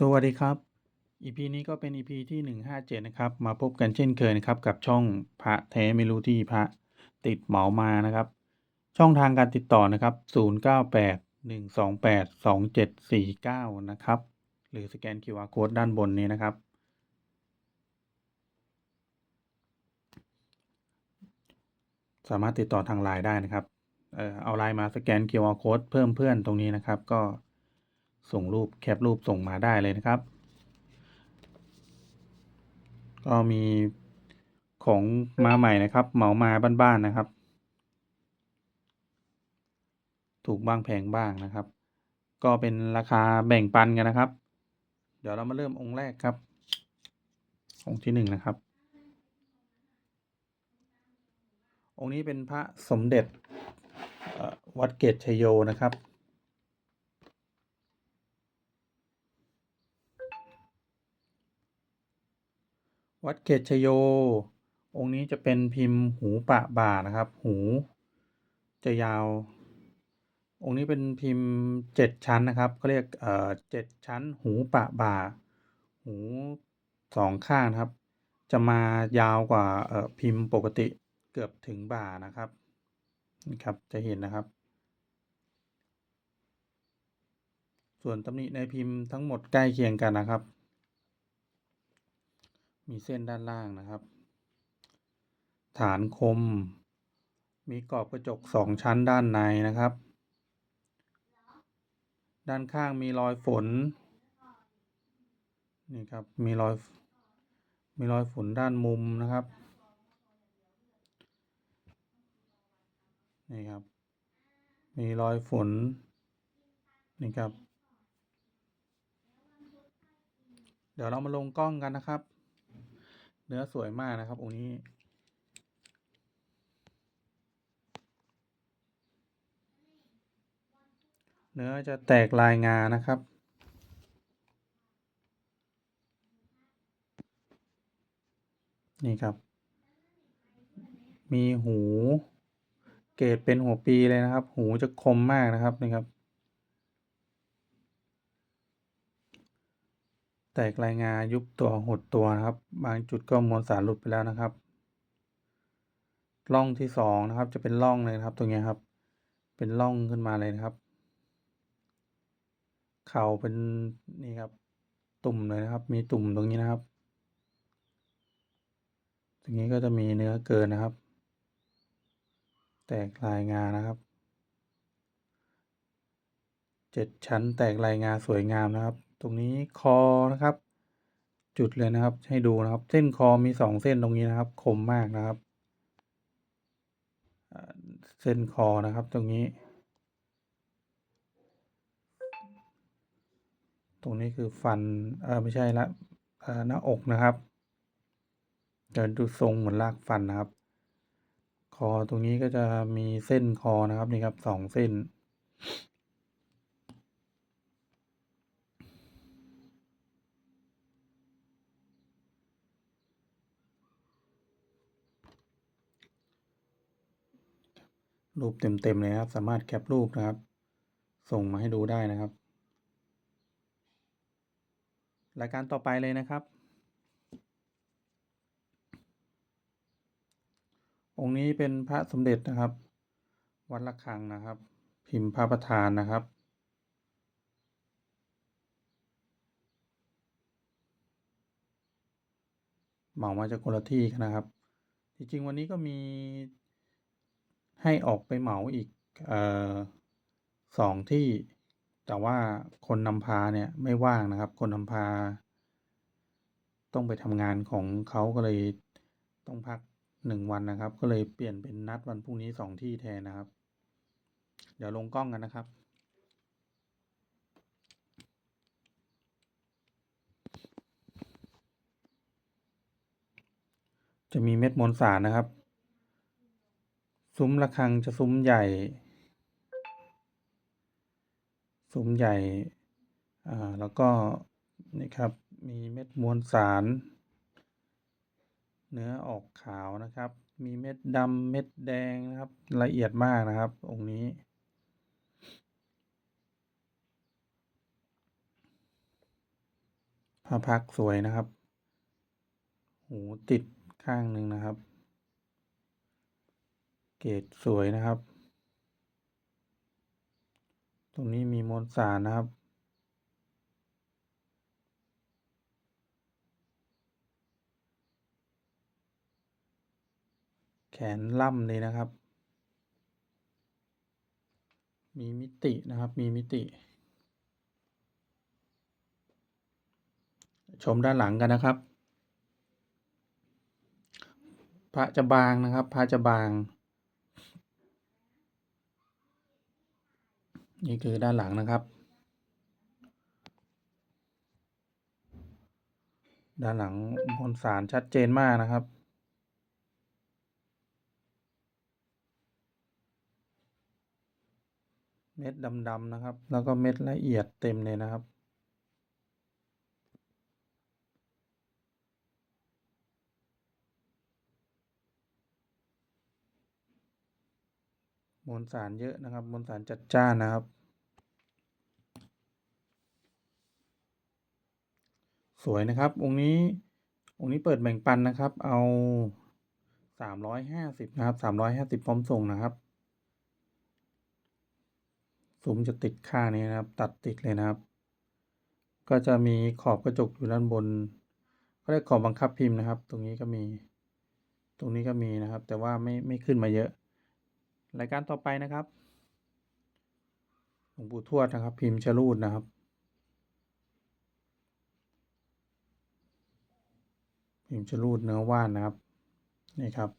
สวัสดีครับ EP นี้ก็เป็น EP ที่ 157 นะครับ มาพบกันเช่นเคยนะครับ กับช่องพระแท้ไม่รู้ที่พระติดเหมามานะครับ ช่องทางการติดต่อนะครับ 0981282749 นะครับ หรือสแกน QR Code ด้านบนนี้นะครับ สามารถติดต่อทางไลน์ได้นะครับ เออเอาไลน์มาสแกน QR Code เพิ่มเพื่อนตรงนี้นะครับ ก็ ส่งรูปแคปรูปส่งมาได้เลยนะครับ ก็มีของมาใหม่นะครับเหมามาบ้านๆนะครับ ถูกบ้างแพงบ้างนะครับ ก็เป็นราคาแบ่งปันกันนะครับ เดี๋ยวเรามาเริ่มองค์แรกครับ องค์ที่หนึ่งนะครับ องค์นี้เป็นพระสมเด็จวัดเกตชยโยนะครับ วัดเกตชโย องค์นี้จะเป็นพิมพ์หูปะบ่านะครับ หูจะยาว องค์นี้เป็นพิมพ์เจ็ดชั้นนะครับเขาเรียกเอ่อเจ็ดชั้น หูปะบ่า หูสองข้างนะครับ จะมายาวกว่าเอ่อพิมพ์ปกติเกือบถึงบ่านะครับนี่ครับจะเห็นนะครับ ส่วนตำหนิในพิมพ์ทั้งหมดใกล้เคียงกันนะครับ มีเส้นด้านล่างนะครับ ฐานคม มีกรอบกระจกสองชั้นด้านในนะครับ ด้านข้างมีรอยฝน นี่ครับ มีรอย มีรอยฝนด้านมุมนะครับ นี่ครับ มีรอยฝน นี่ครับเดี๋ยวเรามาลงกล้องกันนะครับ เนื้อสวยมากนะครับองค์นี้ เนื้อจะแตกลายงานะครับ นี่ครับ มีหู เกรดเป็นหัวปีเลยนะครับ หูจะคมมากนะครับนี่ครับ แตกลายงายุบตัวหดตัวนะครับ บางจุดก็มวลสารหลุดไปแล้วนะครับร่องที่สองนะครับ จะเป็นร่องเลยนะครับตรงนี้ครับ เป็นร่องขึ้นมาเลยนะครับ เข่าเป็นนี่ครับ ตุ่มเลยนะครับ มีตุ่มตรงนี้นะครับ ตรงนี้ก็จะมีเนื้อเกินนะครับ แตกลายงานะครับเจ็ดชั้นแตกลายงาสวยงามนะครับตรงนี้คอนะครับ จุดเลยนะครับ ให้ดูนะครับ เส้นคอมีสองเส้นตรงนี้นะครับ คมมากนะครับ เส้นคอนะครับตรงนี้ ตรงนี้คือฟันเออไม่ใช่ละเออหน้าอกนะครับเดินดูทรงเหมือนลากฟันนะครับ คอตรงนี้ก็จะมีเส้นคอนะครับนี่ครับสองเส้น รูปเต็มๆเลยครับ สามารถแคปรูปนะครับ ส่งมาให้ดูได้นะครับ รายการต่อไปเลยนะครับ องค์นี้เป็นพระสมเด็จนะครับ วัดระฆังนะครับ พิมพ์พระประธานนะครับเหมามาจากคนละที่นนะครับ จริงๆวันนี้ก็มี ให้ออกไปเหมาอีกออสองที่ แต่ว่าคนนำพาเนี่ยไม่ว่างนะครับ คนนำพา ต้องไปทำงานของเขาก็เลยต้องพักหนึ่งวันนะครับ ก็เลยเปลี่ยนเป็นนัดวันพรุ่งนี้สองที่แทนนะครับ เดี๋ยวลงกล้องกันนะครับจะมีเม็ดมวลสารนะครับ ซุ้มระฆังจะซุ้มใหญ่ ซุ้มใหญ่ อ่า แล้วก็นี่ครับ มีเม็ดมวลสาร เนื้อออกขาวนะครับ มีเม็ดดำเม็ดแดงนะครับ ละเอียดมากนะครับ องค์นี้พระพักสวยนะครับ หูติดข้างหนึ่งนะครับ เกรดสวยนะครับ ตรงนี้มีมวลสารนะครับ แขนล่ำเลยนะครับ มีมิตินะครับ มีมิติ ชมด้านหลังกันนะครับ พระจะบางนะครับ พระจะบาง นี่คือด้านหลังนะครับ ด้านหลังมวลสารชัดเจนมากนะครับ เม็ดดำๆนะครับ แล้วก็เม็ดละเอียดเต็มเลยนะครับ มวลสารเยอะนะครับ มวลสารจัดจ้านนะครับ สวยนะครับ องค์นี้องค์นี้เปิดแบ่งปันนะครับ เอาสามร้อยห้าสิบนะครับสามร้อยห้าสิบพร้อมส่งนะครับซุ้มจะติดข้างนี้นะครับ ตัดติดเลยนะครับ ก็จะมีขอบกระจกอยู่ด้านบนก็เรียกขอบบังคับพิมพ์นะครับ ตรงนี้ก็มี ตรงนี้ก็มีนะครับ แต่ว่าไม่ไม่ขึ้นมาเยอะ รายการต่อไปนะครับหลวงปู่ทวดนะครับ พิมพ์ชรูดนะครับ พิมพ์ชรูดเนื้อว่านนะครับ นี่ครับ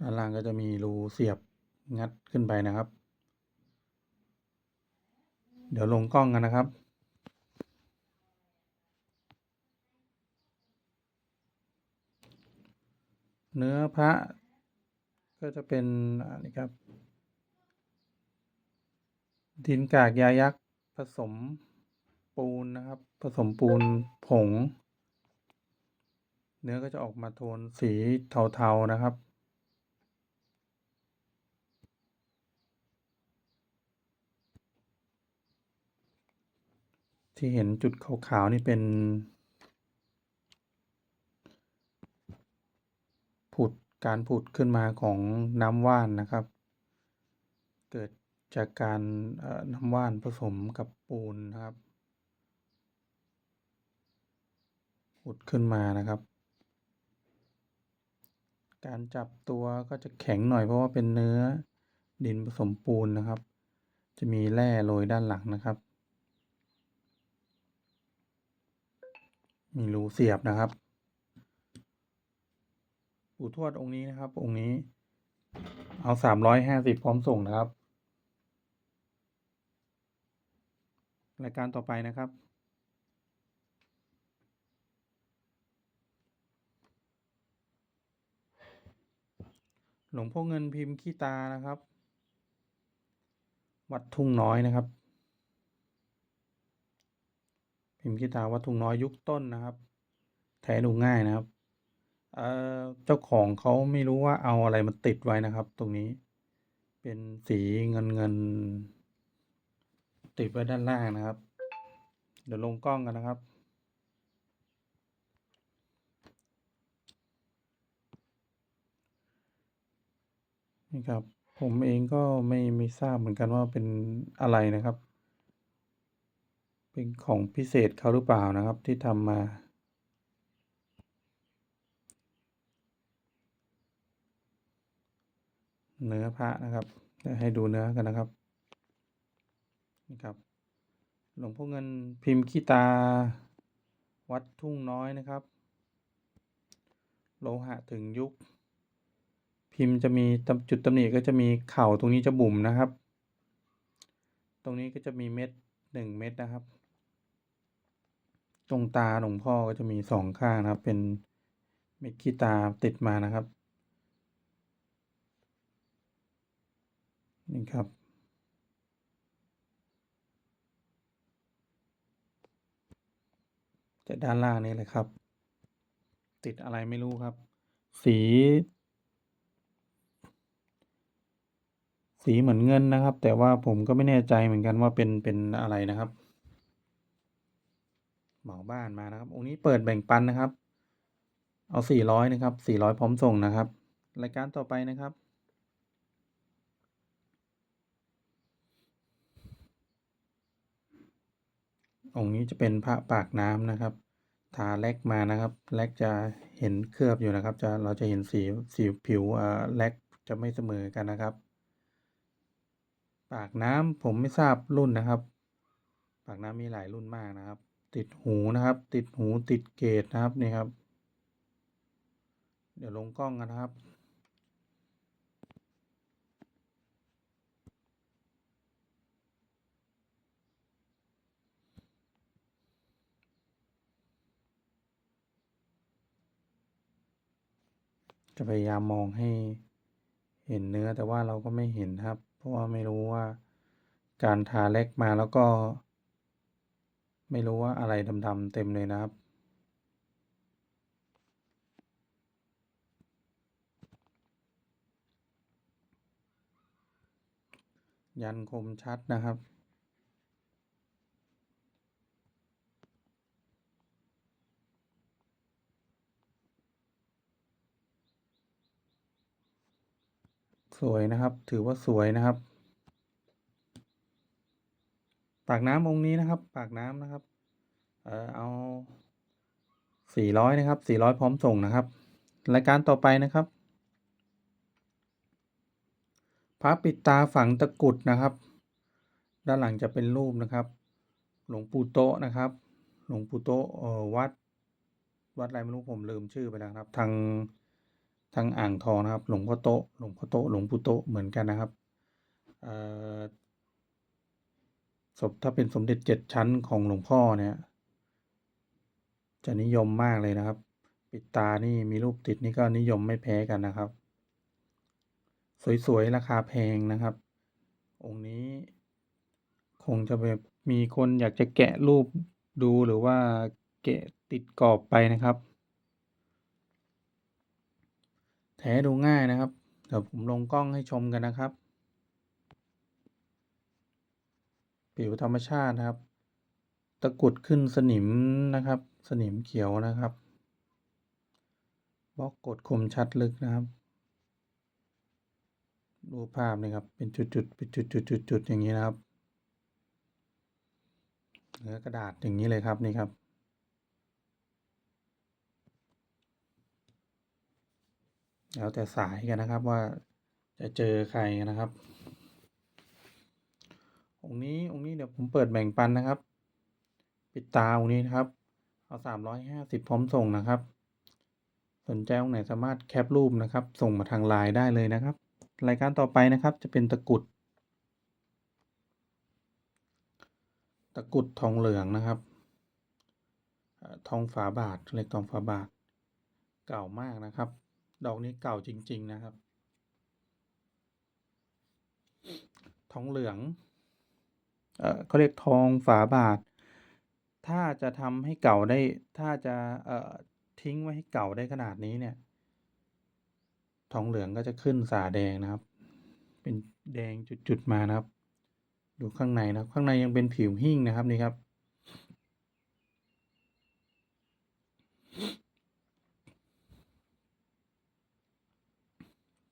ด้านล่างก็จะมีรูเสียบงัดขึ้นไปนะครับ เดี๋ยวลงกล้องกันนะครับ เนื้อพระ ก็จะเป็นอันนี้ครับ ดินกากยายักษ์ผสมปูนนะครับ ผสมปูนผง เนื้อก็จะออกมาโทนสีเทาๆนะครับที่เห็นจุดขาวๆนี่เป็น ผุดการผุดขึ้นมาของน้ำว่านนะครับ เกิดจากการน้ำว่านผสมกับปูนนะครับ ผุดขึ้นมานะครับ การจับตัวก็จะแข็งหน่อยเพราะว่าเป็นเนื้อดินผสมปูนนะครับ จะมีแร่โรยด้านหลังนะครับ มีรูเสียบนะครับ ปู่ทวดองค์นี้นะครับ องค์นี้ เอาสามร้อยห้าสิบพร้อมส่งนะครับ รายการต่อไปนะครับ หลวงพ่อเงินพิมพ์ขี้ตานะครับ วัดทุ่งน้อยนะครับ พิมพ์ขี้ตาวัดทุ่งน้อยยุคต้นนะครับ แท้ดูง่ายนะครับ เอ่อเจ้าของเขาไม่รู้ว่าเอาอะไรมาติดไว้นะครับ ตรงนี้ เป็นสีเงินเงิน ติดไว้ด้านล่างนะครับ เดี๋ยวลงกล้องกันนะครับนี่ครับ ผมเองก็ไม่ไม่ทราบเหมือนกันว่าเป็นอะไรนะครับ เป็นของพิเศษเขาหรือเปล่านะครับที่ทำมา เนื้อพระนะครับให้ดูเนื้อกันนะครับนี่ครับ หลวงพ่อเงินพิมพ์ขี้ตา วัดทุ่งน้อยนะครับ โลหะถึงยุค พิมพ์จะมีจุดตำหนิก็จะมีเข่าตรงนี้จะบุ๋มนะครับ ตรงนี้ก็จะมีเม็ดหนึ่งเม็ดนะครับ ตรงตาหลวงพ่อก็จะมีสองข้างนะครับ เป็นเม็ดขี้ตาติดมานะครับ นี่ครับ จะด้านล่างนี้เลยครับ ติดอะไรไม่รู้ครับ สี สีเหมือนเงินนะครับ แต่ว่าผมก็ไม่แน่ใจเหมือนกันว่าเป็นเป็นอะไรนะครับ เหมาบ้านมานะครับองค์นี้เปิดแบ่งปันนะครับ เอาสี่ร้อยนะครับสี่ร้อยพร้อมส่งนะครับ รายการต่อไปนะครับ องค์นี้จะเป็นพระปากน้ำนะครับทาแลกมานะครับแลกจะเห็นเคลือบอยู่นะครับ จะเราจะเห็นสีสีผิวอ่อแลกจะไม่เสมอกันนะครับ ปากน้ำผมไม่ทราบรุ่นนะครับ ปากน้ำมีหลายรุ่นมากนะครับ ติดหูนะครับ ติดหูติดเกตนะครับนี่ครับ เดี๋ยวลงกล้องกันนะครับ จะพยายามมองให้เห็นเนื้อแต่ว่าเราก็ไม่เห็นครับ เพราะว่าไม่รู้ว่า การทาแลกมาแล้วก็ ไม่รู้ว่าอะไรดำๆเต็มเลยนะครับยันคมชัดนะครับ ส วยนะครับ ถือว่าสวยนะครับ ปากน้ำองค์นี้นะครับ ปากน้ำนะครับ เออเอาสี่ร้อยนะครับสี่ร้อยพร้อมส่งนะครับ รายการต่อไปนะครับพระปิดตาฝังตะกุดนะครับ ด้านหลังจะเป็นรูปนะครับ หลวงปู่โตะนะครับ หลวงปู่โตะเออวัด วัดอะไรไม่รู้ผมลืมชื่อไปแล้วครับ ทาง ทางอ่างทองนะครับ หลวงพ่อโตหลวงพ่อโตหลวงปู่โตเหมือนกันนะครับศพถ้าเป็นสมเด็จเจ็ดชั้นของหลวงพ่อเนี่ย จะนิยมมากเลยนะครับ ปิดตานี่มีรูปติดนี่ก็นิยมไม่แพ้กันนะครับ สวยๆราคาแพงนะครับ องค์นี้คงจะแบบมีคนอยากจะแกะรูปดูหรือว่าแกะติดกรอบไปนะครับ แท้ดูง่ายนะครับ เดี๋ยวผมลงกล้องให้ชมกันนะครับ ผิวธรรมชาตินะครับ ตะกรุดขึ้นสนิมนะครับ สนิมเขียวนะครับบล็อกกดคมชัดลึกนะครับ ดูภาพนี่ครับ เป็นจุดๆเป็นจุดๆๆๆอย่างนี้นะครับเนื้อกระดาษอย่างนี้เลยครับนี่ครับ แล้วแต่สายกันนะครับว่าจะเจอใครนะครับ องค์นี้องค์นี้เดี๋ยวผมเปิดแบ่งปันนะครับ ปิดตาองค์นี้นะครับ เอาสามร้อยห้าสิบพร้อมส่งนะครับ สนใจองค์ไหนสามารถแคปรูปนะครับ ส่งมาทางไลน์ได้เลยนะครับ รายการต่อไปนะครับจะเป็นตะกรุด ตะกรุดทองเหลืองนะครับ ทองฝาบาทเรียกทองฝาบาทเก่ามากนะครับ ดอกนี้เก่าจริง ๆ นะครับ ทองเหลือง เออเขาเรียกทองฝาบาท ถ้าจะทำให้เก่าได้ ถ้าจะเอ่อทิ้งไว้ให้เก่าได้ขนาดนี้เนี่ย ทองเหลืองก็จะขึ้นสาแดงนะครับ เป็นแดงจุดๆมานะครับ ดูข้างในนะครับ ข้างในยังเป็นผิวหิ้งนะครับนี่ครับ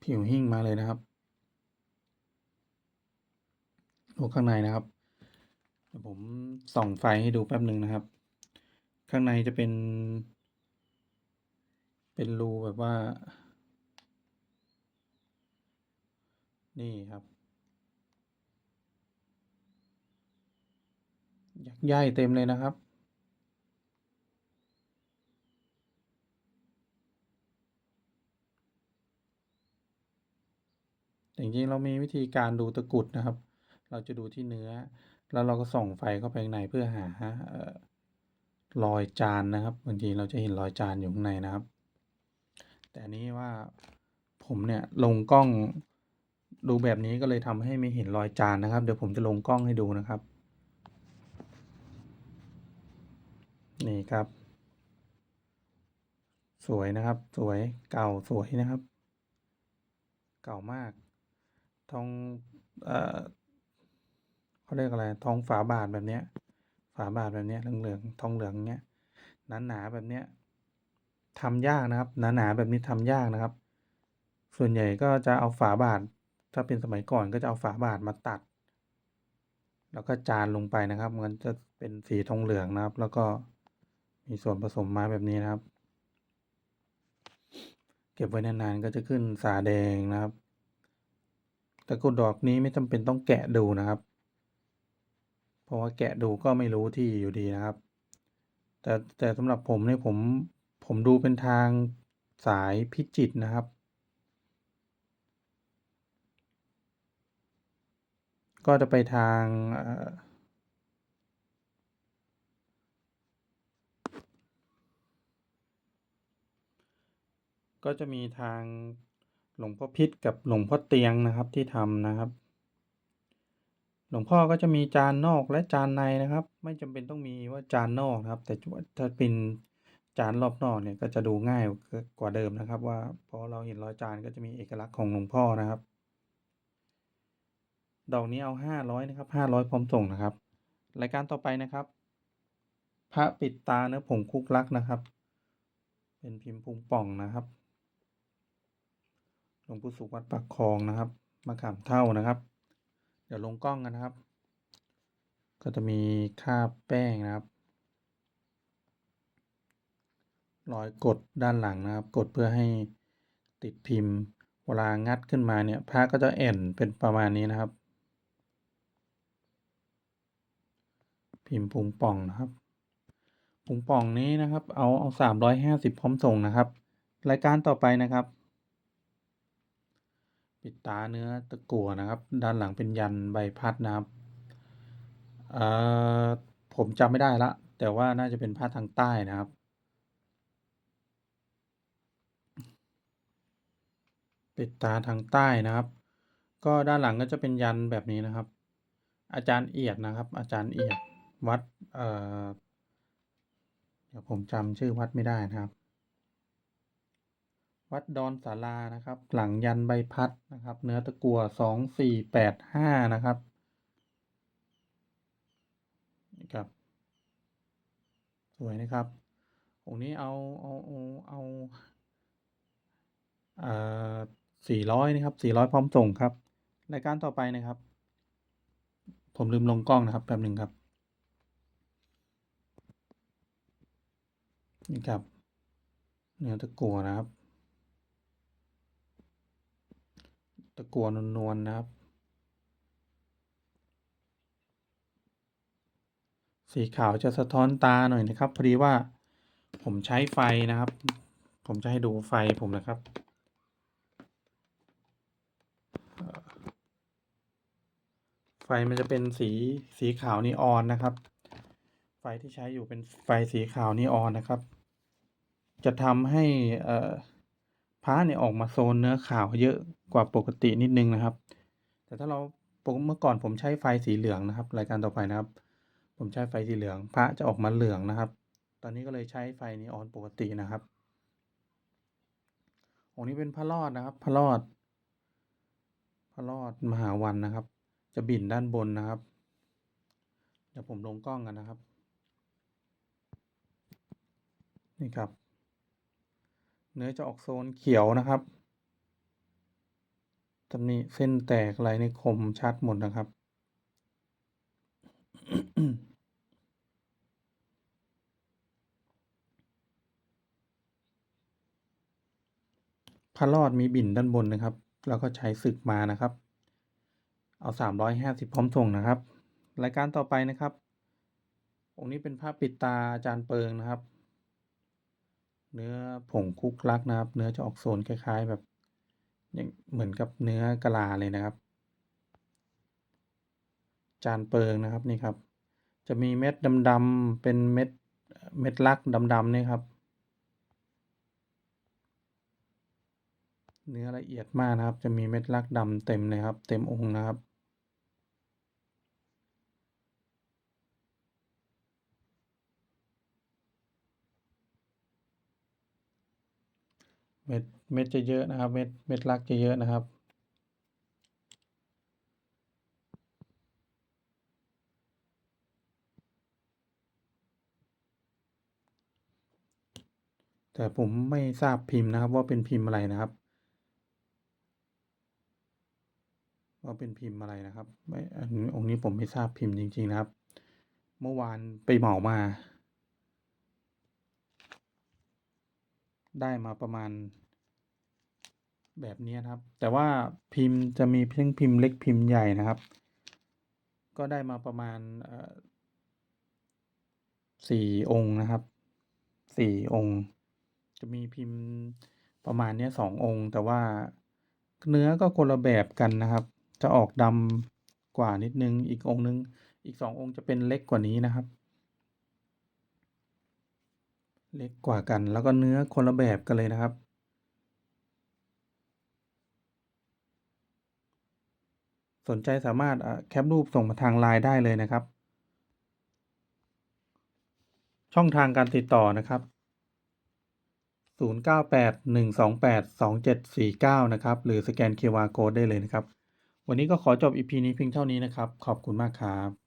ผิวหิ้งมาเลยนะครับดูข้างในนะครับเดี๋ยวผมส่องไฟให้ดูแป๊บหนึ่งนะครับ ข้างในจะเป็น เป็นรูแบบว่า นี่ครับ ยักษ์ใหญ่เต็มเลยนะครับ แต่จริงๆเรามีวิธีการดูตะกุดนะครับ เราจะดูที่เนื้อ แล้วเราก็ส่องไฟเข้าไปข้างในเพื่อหาออรอยจานนะครับบางทีเราจะเห็นรอยจานอยู่ข้างในนะครับ แต่นี้ว่าผมเนี่ยลงกล้องดูแบบนี้ก็เลยทำให้ไม่เห็นรอยจานนะครับ เดี๋ยวผมจะลงกล้องให้ดูนะครับ นี่ครับ สวยนะครับ สวยเก่าสวยนะครับ เก่ามาก ทองเอ่อเขาเรียกอะไร ทองฝาบาทแบบเนี้ย ฝาบาทแบบเนี้ยเหลืองๆทองเหลืองเงี้ยหนาๆแบบเนี้ยทำยากนะครับ หนาๆแบบนี้ทำยากนะครับ ส่วนใหญ่ก็จะเอาฝาบาท ถ้าเป็นสมัยก่อนก็จะเอาฝาบาทมาตัด แล้วก็จานลงไปนะครับมันจะเป็นสีทองเหลืองนะครับ แล้วก็มีส่วนผสมมาแบบนี้นะครับ เก็บไว้นานๆก็จะขึ้นสาแดงนะครับ ตะกุดดอกนี้ไม่จำเป็นต้องแกะดูนะครับ เพราะว่าแกะดูก็ไม่รู้ที่อยู่ดีนะครับ แต่แต่สำหรับผมเนี่ยผมผมดูเป็นทางสายพิจิตนะครับ ก็จะไปทางก็จะมีทาง หลวงพ่อพิตรกับหลวงพ่อเตียงนะครับที่ทำนะครับ หลวงพ่อก็จะมีจานนอกและจานในนะครับ ไม่จำเป็นต้องมีว่าจานนอกนะครับ แต่ถ้าเป็นจานรอบนอกเนี่ยก็จะดูง่ายกว่าเดิมนะครับ ว่าพราะเราเห็นรอยจานก็จะมีเอกลักษณ์ของหลวงพ่อนะครับ ดอกนี้เอา500นะครับ500พร้อมส่งนะครับ รายการต่อไปนะครับ พระปิดตาเนื้อผงคุกลักนะครับ เป็นพิมพ์พุงป่องนะครับ ลวงปู่สุขวัดปากคลองนะครับมะขามเท่านะครับ เดี๋ยวลงกล้องกันนะครับ ก็จะมีคราบแป้งนะครับรอยกดด้านหลังนะครับ กดเพื่อให้ติดพิมพ์ เวลางัดขึ้นมาเนี่ยพระก็จะแอ่นเป็นประมาณนี้นะครับ พิมพ์พุงป่องนะครับพุงป่องนี้นะครับ เอาเอา350พร้อมส่งนะครับ รายการต่อไปนะครับ ปิดตาเนื้อตะกั่วนะครับ ด้านหลังเป็นยันใบพัดนะครับผมจำไม่ได้ล้วแต่ว่าน่าจะเป็นภาคทางใต้นะครับปิดตาทางใต้นะครับ ก็ด้านหลังก็จะเป็นยันแบบนี้นะครับ อาจารย์เอียดนะครับ อาจารย์เอียดวัดเเดี๋ยวผมจำชื่อวัดไม่ได้นะครับ วัดดอนศาลานะครับ หลังยันใบพัดนะครับ เนื้อตะกั่ว2485นะครับนี่ครับ สวยนะครับองนี้เอาเอาเอาเอาอ่า400นะครับ400พร้อมส่งครับรายการต่อไปนะครับ ผมลืมลงกล้องนะครับแป๊บหนึ่งครับนี่ครับ เนื้อตะกั่วนะครับ ตะกัวนวลๆนะครับ สีขาวจะสะท้อนตาหน่อยนะครับ พอดีว่าผมใช้ไฟนะครับ ผมจะให้ดูไฟผมนะครับไฟมันจะเป็นสีสีขาวนีออนนะครับ ไฟที่ใช้อยู่เป็นไฟสีขาวนีออนนะครับ จะทำให้อ่อ พระเนี่ยออกมาโซนเนื้อขาวเยอะกว่าปกตินิดนึงนะครับ แต่ถ้าเราเมื่อก่อนผมใช้ไฟสีเหลืองนะครับ รายการต่อไปนะครับ ผมใช้ไฟสีเหลือง พระจะออกมาเหลืองนะครับ ตอนนี้ก็เลยใช้ไฟนีออนปกตินะครับองค์นี้เป็นพระรอดนะครับ พระรอด พระรอดมหาวันนะครับ จะบินด้านบนนะครับ เดี๋ยวผมลงกล้องกันนะครับ นี่ครับ เนื้อจะออกโซนเขียวนะครับตำหนิเส้นแตกอะไรในคมชัดหมดนะครับ พระรอดมีบิ่นด้านบนนะครับ แล้วก็ใช้ศึกมานะครับ เอา 350 พร้อมส่งนะครับ รายการต่อไปนะครับองค์นี้เป็นพระปิดตาอาจารย์เปิงนะครับ เนื้อผงคุกลักนะครับ เนื้อจะออกโซนคล้ายๆแบบอย่างเหมือนกับเนื้อกะลาเลยนะครับ จานเปิงนะครับนี่ครับ จะมีเม็ดดำๆเป็นเม็ดเม็ดลักดำๆนี่ครับ เนื้อละเอียดมากนะครับ จะมีเม็ดลักดำเต็มเลยครับ เต็มองค์นะครับ เม็ดเม็ดจะเยอะนะครับ เม็ดเม็ดรักจะเยอะนะครับ แต่ผมไม่ทราบพิมพ์นะครับว่าเป็นพิมพ์อะไรนะครับ ว่าเป็นพิมพ์อะไรนะครับไม่อันองค์นี้ผมไม่ทราบพิมพ์จริง ๆ นะครับ เมื่อวานไปเหมามาได้มาประมาณ แบบนี้นะครับ แต่ว่าพิมพ์จะมีทั้งพิมพ์เล็กพิมพ์ใหญ่นะครับ ก็ได้มาประมาณเอ่องค์นะครับ4องค์ จะมีพิมพ์ประมาณนี้ย2องค์ แต่ว่าเนื้อก็คนละแบบกันนะครับ จะออกดำกว่านิดนึง อีกองค์หนึ่งอีก2องค์จะเป็นเล็กกว่านี้นะครับ เล็กกว่ากัน แล้วก็เนื้อคนละแบบกันเลยนะครับ สนใจสามารถแคปรูปส่งมาทางไลน์ได้เลยนะครับ ช่องทางการติดต่อนะครับ 0981282749 นะครับ หรือสแกน QR Code ได้เลยนะครับ วันนี้ก็ขอจบ EP นี้เพียงเท่านี้นะครับ ขอบคุณมากครับ